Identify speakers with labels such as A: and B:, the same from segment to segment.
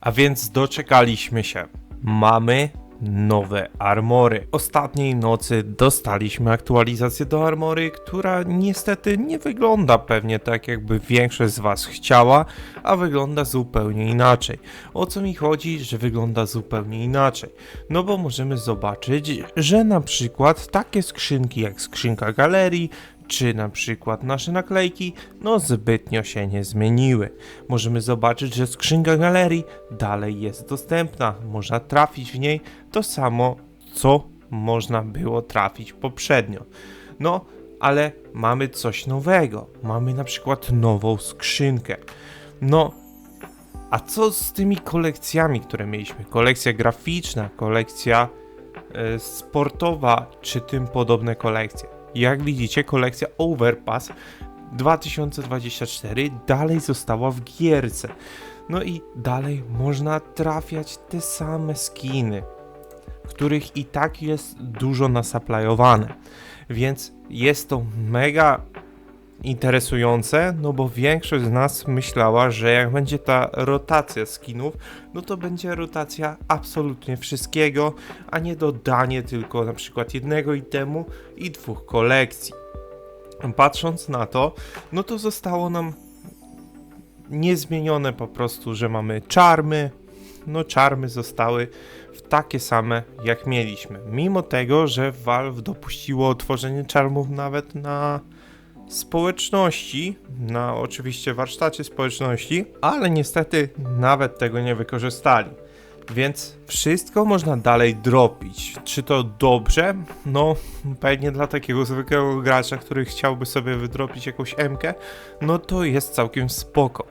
A: A więc doczekaliśmy się. Mamy nowe armory. Ostatniej nocy dostaliśmy aktualizację do armory, która niestety nie wygląda pewnie tak, jakby większość z Was chciała, a wygląda zupełnie inaczej. O co mi chodzi, że wygląda zupełnie inaczej? No bo możemy zobaczyć, że na przykład takie skrzynki jak skrzynka galerii, czy na przykład nasze naklejki, no zbytnio się nie zmieniły. Możemy zobaczyć, że skrzynka galerii dalej jest dostępna, można trafić w niej to samo, co można było trafić poprzednio. No, ale mamy coś nowego. Mamy na przykład nową skrzynkę. No, a co z tymi kolekcjami, które mieliśmy? Kolekcja graficzna, kolekcja e, sportowa, czy tym podobne kolekcje. Jak widzicie, kolekcja Overpass 2024 dalej została w gierce. No i dalej można trafiać te same skiny, których i tak jest dużo nasaplajowane. Więc jest to mega interesujące, no bo większość z nas myślała, że jak będzie ta rotacja skinów, no to będzie rotacja absolutnie wszystkiego, a nie dodanie tylko na przykład jednego itemu i dwóch kolekcji. Patrząc na to, no to zostało nam niezmienione po prostu, że mamy czarmy, no czarmy zostały takie same jak mieliśmy. Mimo tego, że Valve dopuściło tworzenie czarmów nawet na społeczności, na oczywiście warsztacie społeczności, ale niestety nawet tego nie wykorzystali. Więc wszystko można dalej dropić. Czy to dobrze? No, pewnie dla takiego zwykłego gracza, który chciałby sobie wydropić jakąś MK, no to jest całkiem spoko.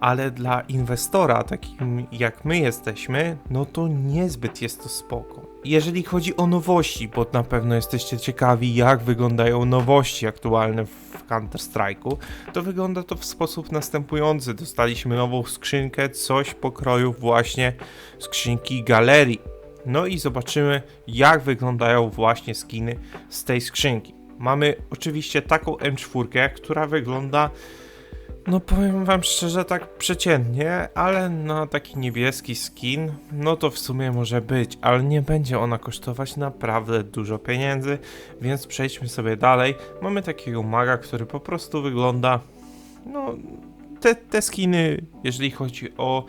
A: Ale dla inwestora, takim jak my jesteśmy, no to niezbyt jest to spoko. Jeżeli chodzi o nowości, bo na pewno jesteście ciekawi, jak wyglądają nowości aktualne w Counter-Strike'u, to wygląda to w sposób następujący. Dostaliśmy nową skrzynkę, coś pokroju właśnie skrzynki galerii. No i zobaczymy, jak wyglądają właśnie skiny z tej skrzynki. Mamy oczywiście taką M4, która wygląda no powiem wam szczerze, tak przeciętnie, ale na taki niebieski skin, no to w sumie może być, ale nie będzie ona kosztować naprawdę dużo pieniędzy, więc przejdźmy sobie dalej. Mamy takiego maga, który po prostu wygląda, no te, te skiny, jeżeli chodzi o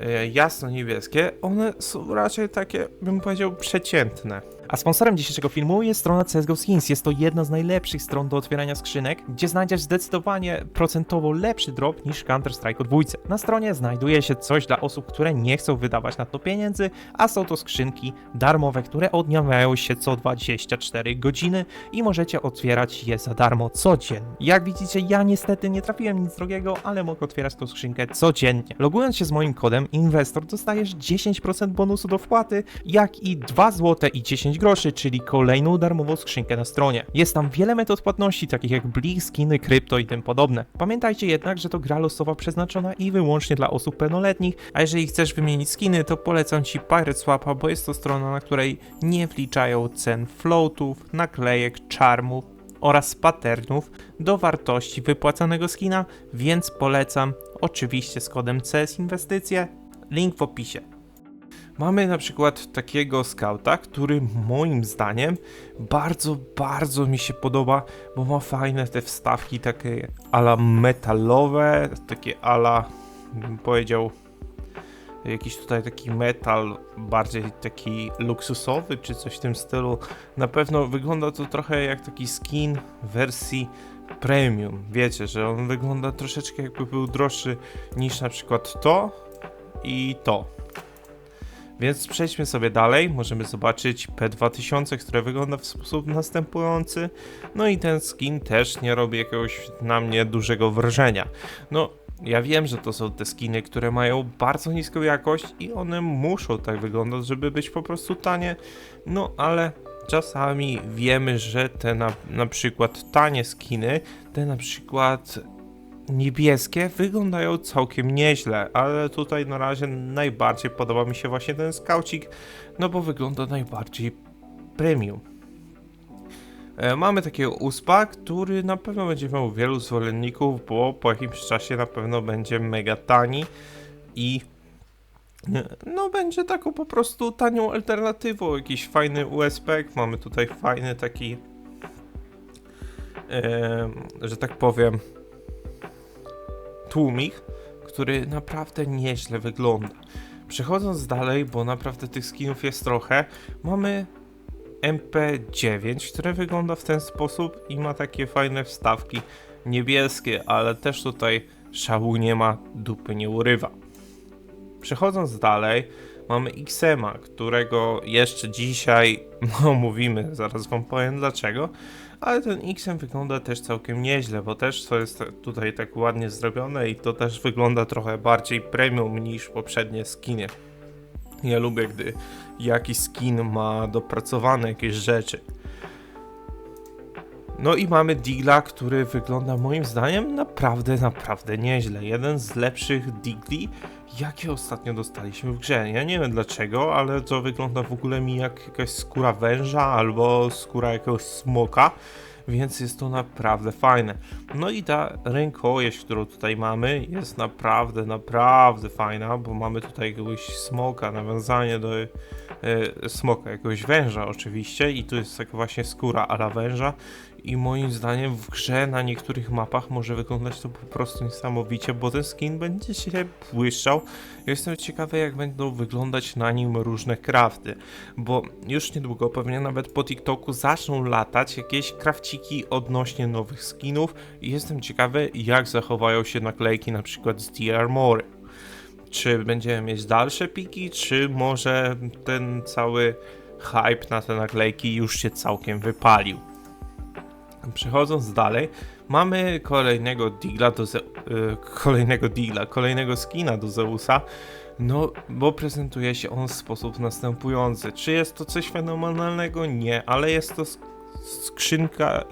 A: e, jasno-niebieskie, one są raczej takie, bym powiedział, przeciętne.
B: A sponsorem dzisiejszego filmu jest strona CSGO Skins. Jest to jedna z najlepszych stron do otwierania skrzynek, gdzie znajdziesz zdecydowanie procentowo lepszy drop niż Counter-Strike 2. Na stronie znajduje się coś dla osób, które nie chcą wydawać na to pieniędzy, a są to skrzynki darmowe, które odnawiają się co 24 godziny i możecie otwierać je za darmo codziennie. Jak widzicie, ja niestety nie trafiłem nic drogiego, ale mogę otwierać tą skrzynkę codziennie. Logując się z moim kodem Investor dostajesz 10% bonusu do wpłaty, jak i 2 zł i 10 groszy, czyli kolejną darmową skrzynkę na stronie. Jest tam wiele metod płatności, takich jak Blik, skiny, krypto i tym podobne. Pamiętajcie jednak, że to gra losowa przeznaczona i wyłącznie dla osób pełnoletnich, a jeżeli chcesz wymienić skiny, to polecam Ci Pirate Swapa, bo jest to strona, na której nie wliczają cen floatów, naklejek, charmów, oraz patternów do wartości wypłacanego skina, więc polecam oczywiście z kodem CS Inwestycje, link w opisie.
A: Mamy na przykład takiego skauta, który moim zdaniem bardzo, bardzo mi się podoba, bo ma fajne te wstawki takie ala metalowe, takie ala, bym powiedział, jakiś tutaj taki metal, bardziej taki luksusowy, czy coś w tym stylu. Na pewno wygląda to trochę jak taki skin wersji premium. Wiecie, że on wygląda troszeczkę jakby był droższy niż na przykład to i to. Więc przejdźmy sobie dalej. Możemy zobaczyć P2000, które wygląda w sposób następujący. No i ten skin też nie robi jakiegoś na mnie dużego wrażenia. No, ja wiem, że to są te skiny, które mają bardzo niską jakość i one muszą tak wyglądać, żeby być po prostu tanie. No, ale czasami wiemy, że te na, na przykład tanie skiny, te na przykład niebieskie wyglądają całkiem nieźle, ale tutaj na razie najbardziej podoba mi się właśnie ten skaucik, no bo wygląda najbardziej premium. E, Mamy takiego uspa, który na pewno będzie miał wielu zwolenników, bo po jakimś czasie na pewno będzie mega tani i Nie, No będzie taką po prostu tanią alternatywą, jakiś fajny USB, mamy tutaj fajny taki, em, że tak powiem, tłumik, który naprawdę nieźle wygląda. Przechodząc dalej, bo naprawdę tych skinów jest trochę, mamy MP9, które wygląda w ten sposób i ma takie fajne wstawki niebieskie, ale też tutaj szału nie ma, dupy nie urywa. Przechodząc dalej, mamy XMA, którego jeszcze dzisiaj no, mówimy, zaraz wam powiem dlaczego, ale ten XM wygląda też całkiem nieźle, bo też to jest tutaj tak ładnie zrobione i to też wygląda trochę bardziej premium niż poprzednie skiny. Ja lubię, gdy jakiś skin ma dopracowane jakieś rzeczy. No i mamy Digla, który wygląda moim zdaniem naprawdę, naprawdę nieźle. Jeden z lepszych Digli, jakie ostatnio dostaliśmy w grze. Ja nie wiem dlaczego, ale to wygląda w ogóle mi jak jakaś skóra węża albo skóra jakiegoś smoka, więc jest to naprawdę fajne. No i ta rękojeść, którą tutaj mamy, jest naprawdę, naprawdę fajna, bo mamy tutaj jakiegoś smoka, nawiązanie do e, smoka, jakiegoś węża oczywiście i tu jest taka właśnie skóra ala węża i moim zdaniem w grze na niektórych mapach może wyglądać to po prostu niesamowicie, bo ten skin będzie się błyszczał. Jestem ciekawy jak będą wyglądać na nim różne crafty, bo już niedługo pewnie nawet po TikToku zaczną latać jakieś krawciki odnośnie nowych skinów i jestem ciekawy jak zachowają się naklejki na przykład z The Armory. Czy będziemy mieć dalsze piki, czy może ten cały hype na te naklejki już się całkiem wypalił. Przechodząc dalej, mamy kolejnego digla do Ze- y, kolejnego digla, kolejnego skina do Zeusa. No, bo prezentuje się on w sposób następujący. Czy jest to coś fenomenalnego? Nie, ale jest to sk- skrzynka,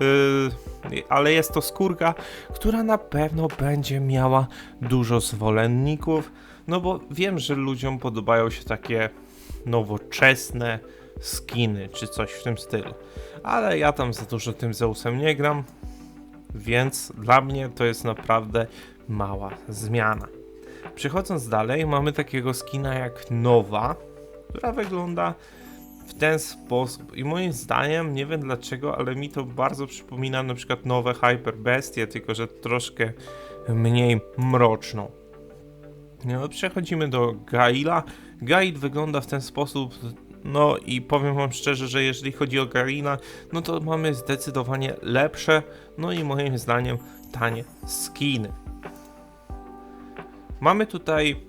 A: y, ale jest to skórka, która na pewno będzie miała dużo zwolenników. No bo wiem, że ludziom podobają się takie nowoczesne skiny, czy coś w tym stylu ale ja tam za dużo tym Zeusem nie gram, więc dla mnie to jest naprawdę mała zmiana. Przechodząc dalej, mamy takiego skina jak Nowa, która wygląda w ten sposób i moim zdaniem, nie wiem dlaczego, ale mi to bardzo przypomina na przykład nowe Hyper Bestie, tylko że troszkę mniej mroczną. No, przechodzimy do Gaila. Gail wygląda w ten sposób, no i powiem wam szczerze, że jeżeli chodzi o Garina, no to mamy zdecydowanie lepsze, no i moim zdaniem tanie skiny. Mamy tutaj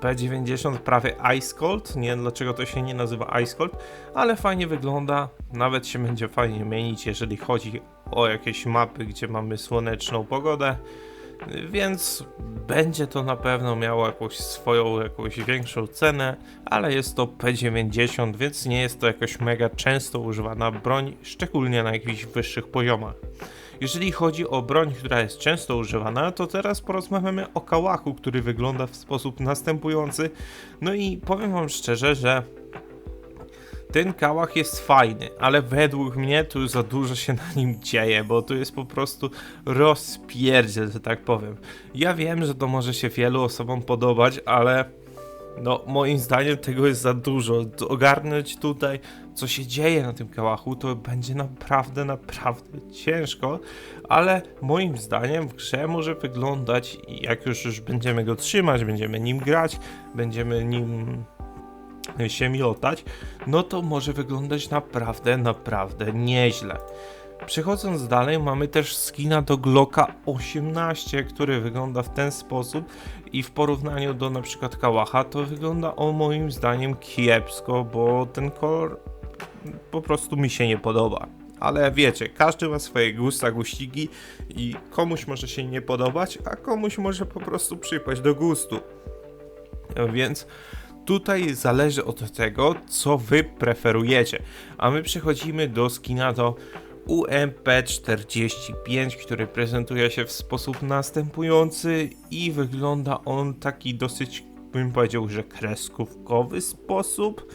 A: P90 prawie Ice Cold, nie wiem dlaczego to się nie nazywa Ice Cold, ale fajnie wygląda, nawet się będzie fajnie mienić, jeżeli chodzi o jakieś mapy, gdzie mamy słoneczną pogodę, więc będzie to na pewno miało jakąś swoją, jakąś większą cenę, ale jest to P90, więc nie jest to jakoś mega często używana broń, szczególnie na jakichś wyższych poziomach. Jeżeli chodzi o broń, która jest często używana, to teraz porozmawiamy o kałachu, który wygląda w sposób następujący. No i powiem wam szczerze, że ten kałach jest fajny, ale według mnie tu za dużo się na nim dzieje, bo tu jest po prostu rozpierdziel, że tak powiem. Ja wiem, że to może się wielu osobom podobać, ale no moim zdaniem tego jest za dużo. Ogarnąć tutaj, co się dzieje na tym kałachu, to będzie naprawdę, naprawdę ciężko, ale moim zdaniem w grze może wyglądać, jak już, już będziemy go trzymać, będziemy nim grać, będziemy nim się miotać, no to może wyglądać naprawdę, naprawdę nieźle. Przechodząc dalej, mamy też skina do Glocka 18, który wygląda w ten sposób i w porównaniu do na przykład Kałacha, to wygląda on moim zdaniem kiepsko, bo ten kolor po prostu mi się nie podoba. Ale wiecie, każdy ma swoje gusta, guściki i komuś może się nie podobać, a komuś może po prostu przypaść do gustu. Więc tutaj zależy od tego, co wy preferujecie. A my przechodzimy do skina do UMP45, który prezentuje się w sposób następujący i wygląda on taki dosyć, bym powiedział, że kreskówkowy sposób.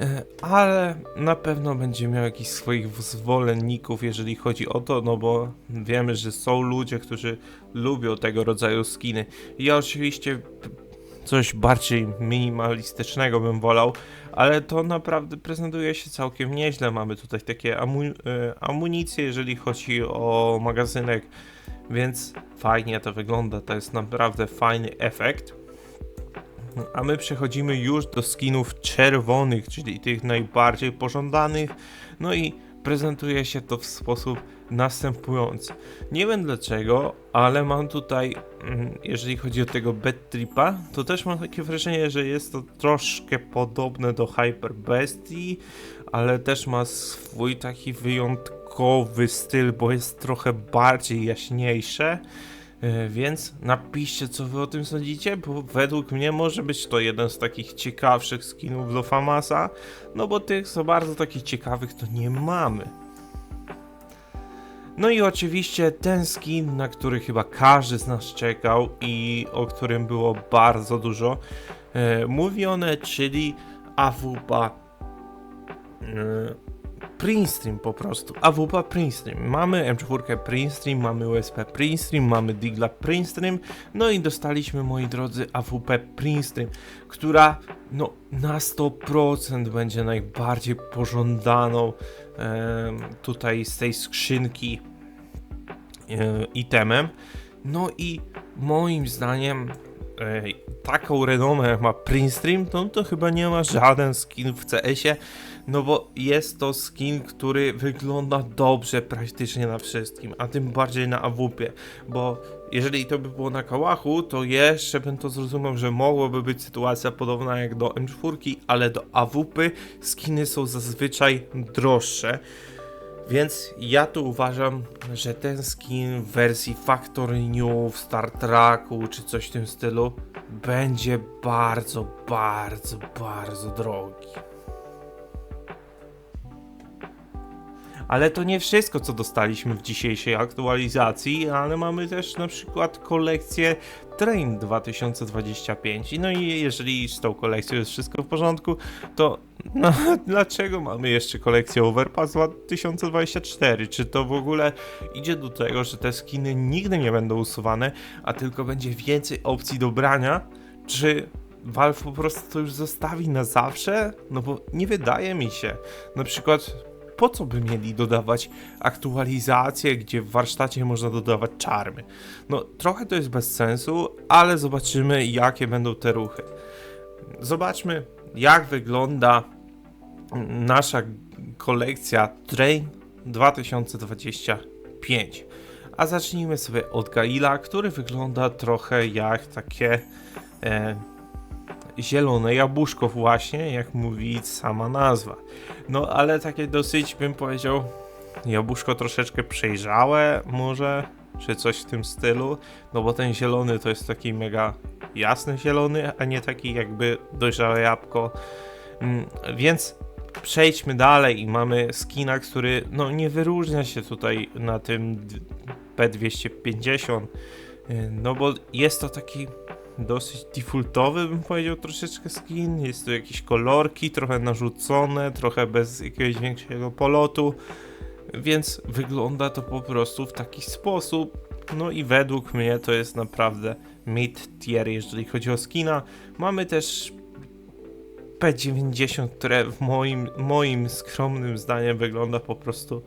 A: E, Ale na pewno będzie miał jakichś swoich zwolenników, jeżeli chodzi o to, no bo wiemy, że są ludzie, którzy lubią tego rodzaju skiny. Ja oczywiście coś bardziej minimalistycznego bym wolał, ale to naprawdę prezentuje się całkiem nieźle. Mamy tutaj takie amu e, amunicje, jeżeli chodzi o magazynek, więc fajnie to wygląda. To jest naprawdę fajny efekt. A my przechodzimy już do skinów czerwonych, czyli tych najbardziej pożądanych. No i prezentuje się to w sposób następujący. Nie wiem dlaczego, ale mam tutaj, mm, jeżeli chodzi o tego Bad Tripa, to też mam takie wrażenie, że jest to troszkę podobne do Hyper Bestii, ale też ma swój taki wyjątkowy styl, bo jest trochę bardziej jaśniejsze. E, Więc napiszcie, co wy o tym sądzicie, bo według mnie może być to jeden z takich ciekawszych skinów do Famasa, no bo tych za bardzo takich ciekawych to nie mamy. No i oczywiście ten skin, na który chyba każdy z nas czekał i o którym było bardzo dużo e, mówione, czyli AWP e, Prinstream po prostu. AWP Prinstream. Mamy M4 Prinstream, mamy USP Prinstream, mamy Digla Prinstream, no i dostaliśmy, moi drodzy, AWP Prinstream, która no na 100% będzie najbardziej pożądaną em, tutaj z tej skrzynki e, itemem. No i moim zdaniem e, taką renomę ma Prinstream, to, to chyba nie ma żaden skin w CS-ie, no bo jest to skin, który wygląda dobrze praktycznie na wszystkim, a tym bardziej na AWP, bo jeżeli to by było na kałachu, to jeszcze bym to zrozumiał, że mogłoby być sytuacja podobna jak do M4, ale do AWP skiny są zazwyczaj droższe. Więc ja tu uważam, że ten skin w wersji Factory New w Star Treku czy coś w tym stylu będzie bardzo, bardzo, bardzo drogi. Ale to nie wszystko, co dostaliśmy w dzisiejszej aktualizacji, ale mamy też na przykład kolekcję Train 2025. No i jeżeli z tą kolekcją jest wszystko w porządku, to no, dlaczego mamy jeszcze kolekcję Overpass 2024? Czy to w ogóle idzie do tego, że te skiny nigdy nie będą usuwane, a tylko będzie więcej opcji do brania? Czy Valve po prostu to już zostawi na zawsze? No bo nie wydaje mi się. Na przykład po co by mieli dodawać aktualizacje, gdzie w warsztacie można dodawać czarmy? No, trochę to jest bez sensu, ale zobaczymy, jakie będą te ruchy. Zobaczmy, jak wygląda nasza kolekcja Train 2025. A zacznijmy sobie od Gaila, który wygląda trochę jak takie e, zielone jabłuszko właśnie, jak mówi sama nazwa. No ale takie dosyć bym powiedział jabłuszko troszeczkę przejrzałe może, czy coś w tym stylu, no bo ten zielony to jest taki mega jasny zielony, a nie taki jakby dojrzałe jabłko. Mm, Więc przejdźmy dalej i mamy skina, który no nie wyróżnia się tutaj na tym d- P250, y, no bo jest to taki dosyć defaultowy, bym powiedział, troszeczkę skin. Jest tu jakieś kolorki, trochę narzucone, trochę bez jakiegoś większego polotu, więc wygląda to po prostu w taki sposób. No i według mnie to jest naprawdę mid tier, jeżeli chodzi o skina. Mamy też P90, które w moim, moim skromnym zdaniem wygląda po prostu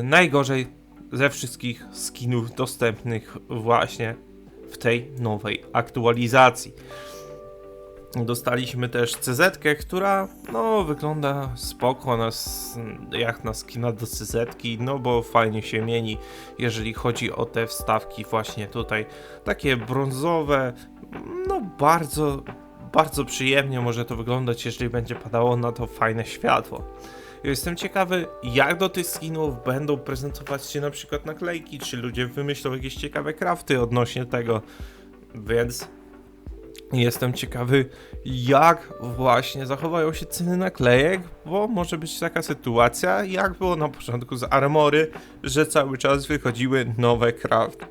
A: y, najgorzej ze wszystkich skinów dostępnych właśnie w tej nowej aktualizacji. Dostaliśmy też CZ, która no wygląda spoko na, jak na skina do CZ, no bo fajnie się mieni, jeżeli chodzi o te wstawki właśnie tutaj takie brązowe, no bardzo bardzo przyjemnie może to wyglądać, jeżeli będzie padało na to fajne światło. Jestem ciekawy, jak do tych skinów będą prezentować się na przykład naklejki, czy ludzie wymyślą jakieś ciekawe crafty odnośnie tego, więc jestem ciekawy, jak właśnie zachowają się ceny naklejek, bo może być taka sytuacja, jak było na początku z Armory, że cały czas wychodziły nowe crafty.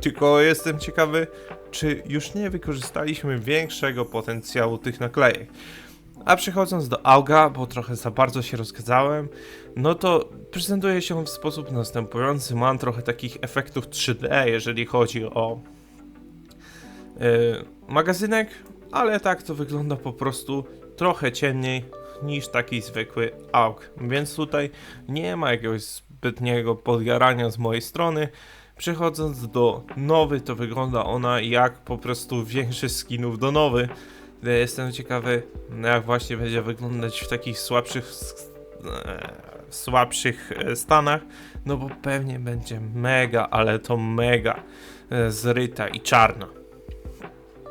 A: Tylko jestem ciekawy, czy już nie wykorzystaliśmy większego potencjału tych naklejek. A przechodząc do Auga, bo trochę za bardzo się rozgadzałem, no to prezentuje się w sposób następujący. Mam trochę takich efektów 3D, jeżeli chodzi o magazynek, ale tak to wygląda po prostu trochę ciemniej niż taki zwykły AUK, więc tutaj nie ma jakiegoś zbytniego podjarania z mojej strony. Przechodząc do nowy, to wygląda ona jak po prostu większy skinów do nowy. E, Jestem ciekawy, jak właśnie będzie wyglądać w takich słabszych, e, słabszych e, stanach, no bo pewnie będzie mega, ale to mega zryta i czarna.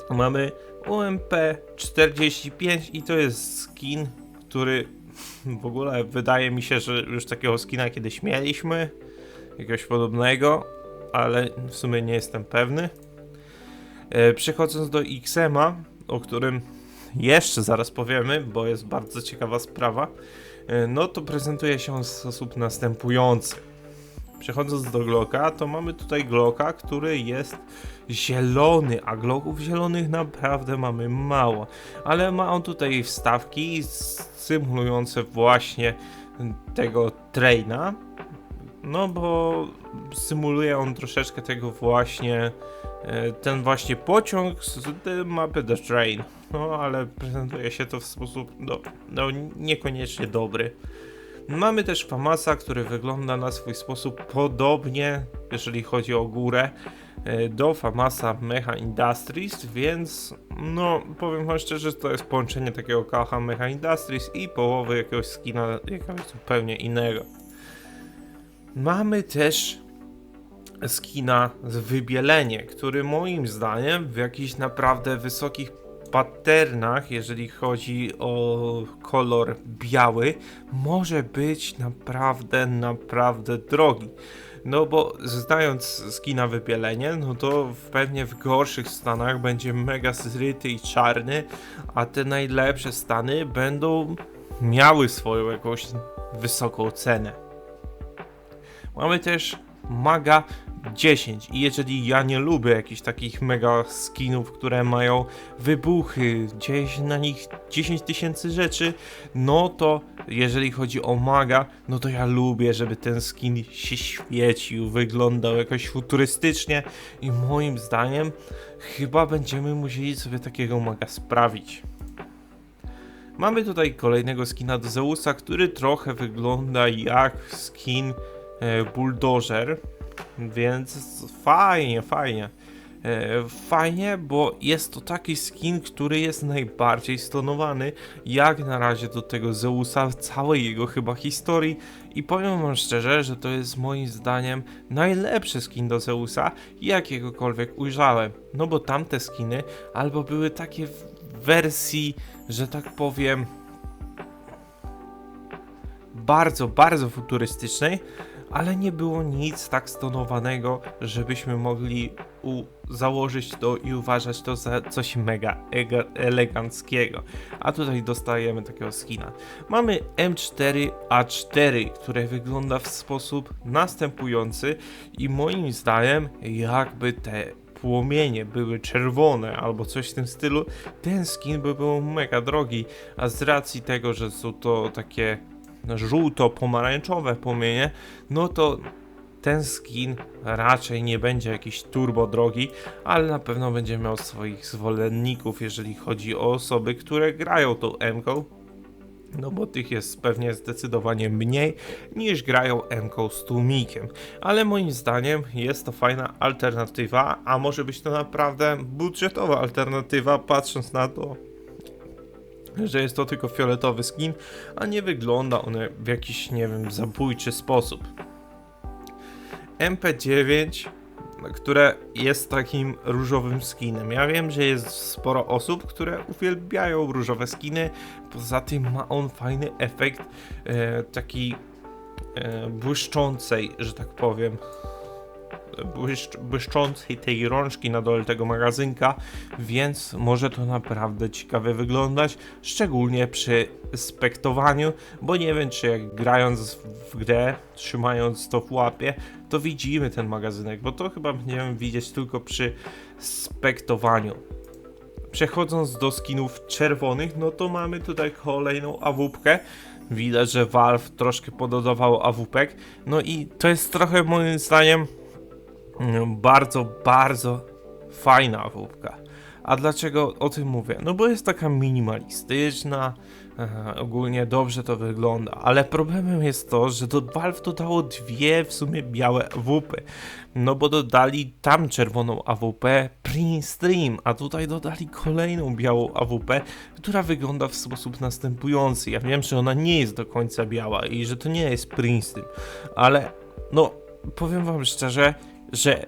A: Mamy UMP 45 i to jest skin, który w ogóle wydaje mi się, że już takiego skina kiedyś mieliśmy, jakiegoś podobnego, ale w sumie nie jestem pewny. Przechodząc do XM'a, o którym jeszcze zaraz powiemy, bo jest bardzo ciekawa sprawa, e, no to prezentuje się on w sposób następujący. Przechodząc do Glocka, to mamy tutaj Glocka, który jest zielony, a Glocków zielonych naprawdę mamy mało. Ale ma on tutaj wstawki symulujące właśnie tego traina. No bo symuluje on troszeczkę tego właśnie e, ten właśnie pociąg z mapy The Train. No ale prezentuje się to w sposób no, no niekoniecznie dobry. Mamy też Famasa, który wygląda na swój sposób podobnie, jeżeli chodzi o górę, e, do Famasa Mecha Industries, więc no powiem wam szczerze, że to jest połączenie takiego kacha Mecha Industries i połowy jakiegoś skina jakiegoś zupełnie innego. Mamy też skina z wybielenie, który moim zdaniem w jakichś naprawdę wysokich patternach, jeżeli chodzi o kolor biały, może być naprawdę, naprawdę drogi. No bo znając skina wybielenie, no to pewnie w gorszych stanach będzie mega zryty i czarny, a te najlepsze stany będą miały swoją jakąś wysoką cenę. Mamy też Maga 10 i jeżeli ja nie lubię jakichś takich mega skinów, które mają wybuchy, gdzieś na nich 10 tysięcy rzeczy, no to jeżeli chodzi o maga, no to ja lubię, żeby ten skin się świecił, wyglądał jakoś futurystycznie i moim zdaniem chyba będziemy musieli sobie takiego maga sprawić. Mamy tutaj kolejnego skina do Zeusa, który trochę wygląda jak skin Bulldozer, więc fajnie, fajnie. E, fajnie, bo jest to taki skin, który jest najbardziej stonowany jak na razie do tego Zeusa w całej jego chyba historii i powiem wam szczerze, że to jest moim zdaniem najlepszy skin do Zeusa jakiegokolwiek ujrzałem. No bo tamte skiny albo były takie w wersji, że tak powiem bardzo, bardzo futurystycznej, ale nie było nic tak stonowanego, żebyśmy mogli założyć to i uważać to za coś mega ega- eleganckiego. A tutaj dostajemy takiego skina. Mamy M4A4, które wygląda w sposób następujący i moim zdaniem jakby te płomienie były czerwone albo coś w tym stylu, ten skin by był mega drogi, a z racji tego, że są to takie żółto-pomarańczowe płomienie, no to ten skin raczej nie będzie jakiś turbo drogi, ale na pewno będzie miał swoich zwolenników, jeżeli chodzi o osoby, które grają tą M-ką. No bo tych jest pewnie zdecydowanie mniej niż grają M-ką z tłumikiem. Ale moim zdaniem jest to fajna alternatywa, a może być to naprawdę budżetowa alternatywa, patrząc na to, że jest to tylko fioletowy skin, a nie wygląda on w jakiś, nie wiem, zabójczy sposób. MP9, które jest takim różowym skinem. Ja wiem, że jest sporo osób, które uwielbiają różowe skiny. Poza tym ma on fajny efekt e, taki e, błyszczącej, że tak powiem. Błyszcz, błyszczącej tej rączki na dole tego magazynka, więc może to naprawdę ciekawie wyglądać, szczególnie przy spektowaniu, bo nie wiem, czy jak grając w grę, trzymając to w łapie, to widzimy ten magazynek, bo to chyba będziemy widzieć tylko przy spektowaniu. Przechodząc do skinów czerwonych, no to mamy tutaj kolejną awupkę. Widać, że Valve troszkę pododawał awupek. No i to jest trochę moim zdaniem bardzo, bardzo fajna awupka. A dlaczego o tym mówię? No bo jest taka minimalistyczna, e, ogólnie dobrze to wygląda, ale problemem jest to, że do Valve dodało dwie w sumie białe AWP. No bo dodali tam czerwoną AWP Print Stream, a tutaj dodali kolejną białą AWP, która wygląda w sposób następujący. Ja wiem, że ona nie jest do końca biała i że to nie jest Print Stream, ale no powiem wam szczerze, że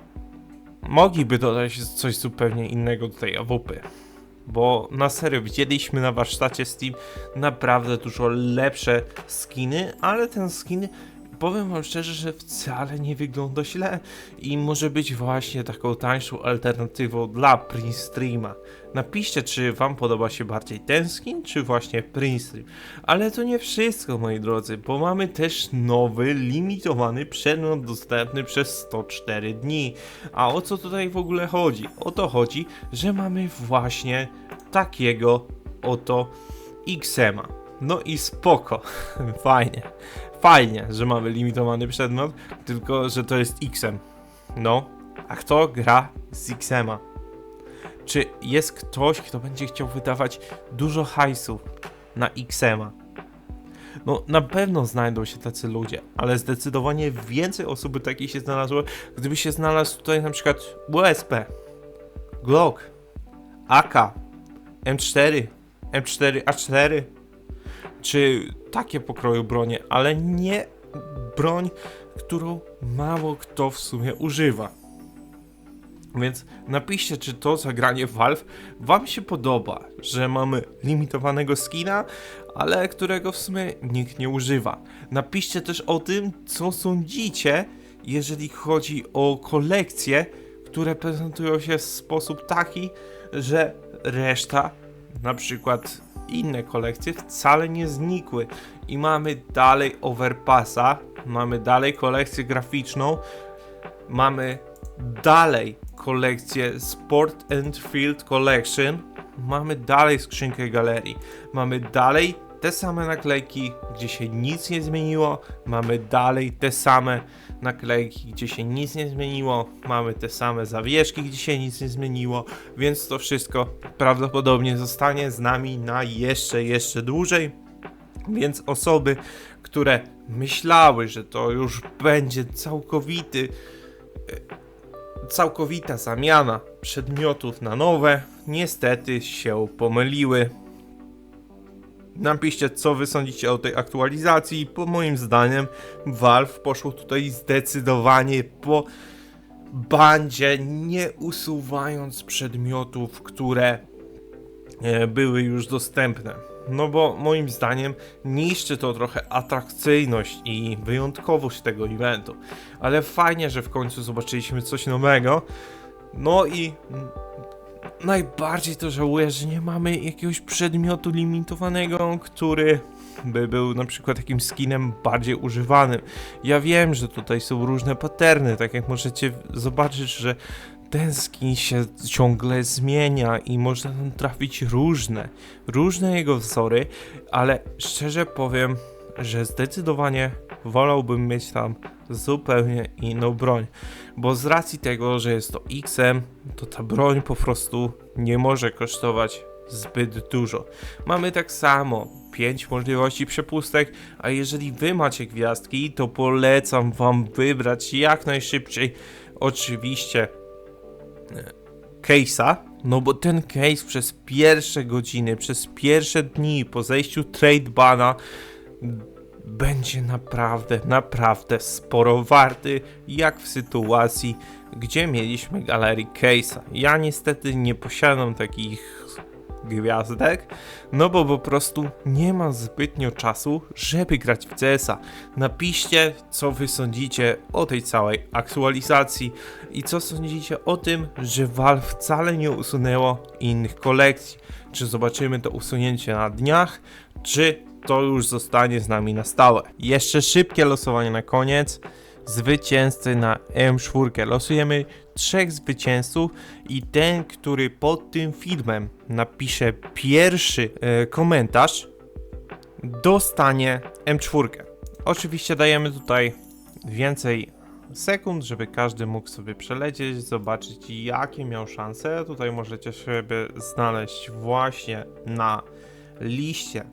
A: mogliby dodać coś zupełnie innego do tej AWP. Bo na serio widzieliśmy na warsztacie Steam naprawdę dużo lepsze skiny, ale ten skin powiem wam szczerze, że wcale nie wygląda źle i może być właśnie taką tańszą alternatywą dla Print Streama. Napiszcie, czy wam podoba się bardziej ten skin, czy właśnie Print Stream. Ale to nie wszystko, moi drodzy, bo mamy też nowy, limitowany przedmiot dostępny przez 104 dni. A o co tutaj w ogóle chodzi? O to chodzi, że mamy właśnie takiego oto XM'a. No i spoko, fajnie. Fajnie, że mamy limitowany przedmiot, tylko że to jest XM. No, a kto gra z XM'a? Czy jest ktoś, kto będzie chciał wydawać dużo hajsu na XM'a? No, na pewno znajdą się tacy ludzie, ale zdecydowanie więcej osób takich się znalazło, gdyby się znalazł tutaj na przykład USP, Glock, AK, M4, M4A4, czy takie pokroju bronie, ale nie broń, którą mało kto w sumie używa. Więc napiszcie, czy to zagranie Valve Wam się podoba, że mamy limitowanego skina, ale którego w sumie nikt nie używa. Napiszcie też o tym, co sądzicie, jeżeli chodzi o kolekcje, które prezentują się w sposób taki, że reszta, na przykład inne kolekcje, wcale nie znikły. I mamy dalej Overpassa, mamy dalej kolekcję graficzną, mamy dalej kolekcję Sport and Field Collection, mamy dalej skrzynkę galerii, mamy dalej te same naklejki, gdzie się nic nie zmieniło, mamy dalej te same naklejki, gdzie się nic nie zmieniło, mamy te same zawieszki, gdzie się nic nie zmieniło, więc to wszystko prawdopodobnie zostanie z nami na jeszcze, jeszcze dłużej. Więc osoby, które myślały, że to już będzie całkowity całkowita zamiana przedmiotów na nowe, niestety się pomyliły. Napiszcie, co wy sądzicie o tej aktualizacji. Po moim zdaniem, Valve poszło tutaj zdecydowanie po bandzie, nie usuwając przedmiotów, które e, były już dostępne. No bo moim zdaniem niszczy to trochę atrakcyjność i wyjątkowość tego eventu. Ale fajnie, że w końcu zobaczyliśmy coś nowego. No i najbardziej to żałuję, że nie mamy jakiegoś przedmiotu limitowanego, który by był na przykład takim skinem bardziej używanym. Ja wiem, że tutaj są różne paterny, tak jak możecie zobaczyć, że ten skin się ciągle zmienia i można tam trafić różne, różne jego wzory, ale szczerze powiem, że zdecydowanie wolałbym mieć tam zupełnie inną broń, bo z racji tego, że jest to XM, to ta broń po prostu nie może kosztować zbyt dużo. Mamy tak samo 5 możliwości przepustek, a jeżeli wy macie gwiazdki, to polecam wam wybrać jak najszybciej oczywiście case'a, no bo ten case przez pierwsze godziny, przez pierwsze dni po zejściu trade bana będzie naprawdę, naprawdę sporo warty, jak w sytuacji, gdzie mieliśmy galerii case'a. Ja niestety nie posiadam takich gwiazdek, no bo po prostu nie mam zbytnio czasu, żeby grać w CS-a. Napiszcie, co wy sądzicie o tej całej aktualizacji i co sądzicie o tym, że Valve wcale nie usunęło innych kolekcji. Czy zobaczymy to usunięcie na dniach, czy to już zostanie z nami na stałe. Jeszcze szybkie losowanie na koniec. Zwycięzcy na M4. Losujemy trzech zwycięzców i ten, który pod tym filmem napisze pierwszy e, komentarz, dostanie M4. Oczywiście dajemy tutaj więcej sekund, żeby każdy mógł sobie przelecieć, zobaczyć jakie miał szanse. Tutaj możecie sobie znaleźć właśnie na liście,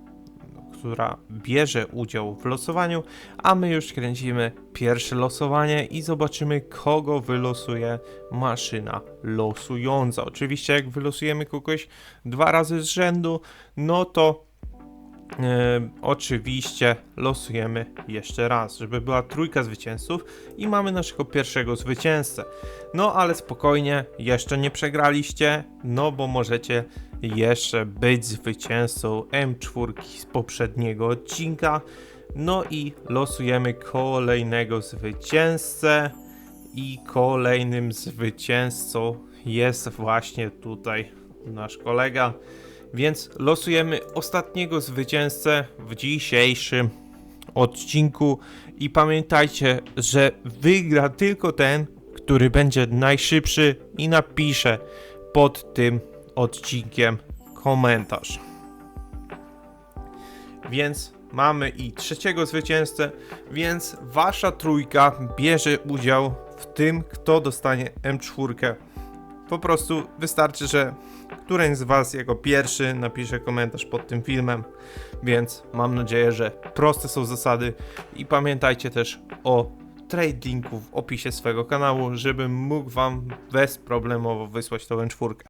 A: która bierze udział w losowaniu, a my już kręcimy pierwsze losowanie i zobaczymy kogo wylosuje maszyna losująca. Oczywiście jak wylosujemy kogoś dwa razy z rzędu, no to oczywiście losujemy jeszcze raz, żeby była trójka zwycięzców i mamy naszego pierwszego zwycięzcę. No ale spokojnie, jeszcze nie przegraliście, no bo możecie jeszcze być zwycięzcą M4 z poprzedniego odcinka. No i losujemy kolejnego zwycięzcę i kolejnym zwycięzcą jest właśnie tutaj nasz kolega. Więc losujemy ostatniego zwycięzcę w dzisiejszym odcinku i pamiętajcie, że wygra tylko ten, który będzie najszybszy i napisze pod tym odcinkiem komentarz. Więc mamy i trzeciego zwycięzcę, więc wasza trójka bierze udział w tym, kto dostanie M4. Po prostu wystarczy, że któryś z was jako pierwszy napisze komentarz pod tym filmem, więc mam nadzieję, że proste są zasady i pamiętajcie też o trade linku w opisie swojego kanału, żebym mógł wam bezproblemowo wysłać tą M4.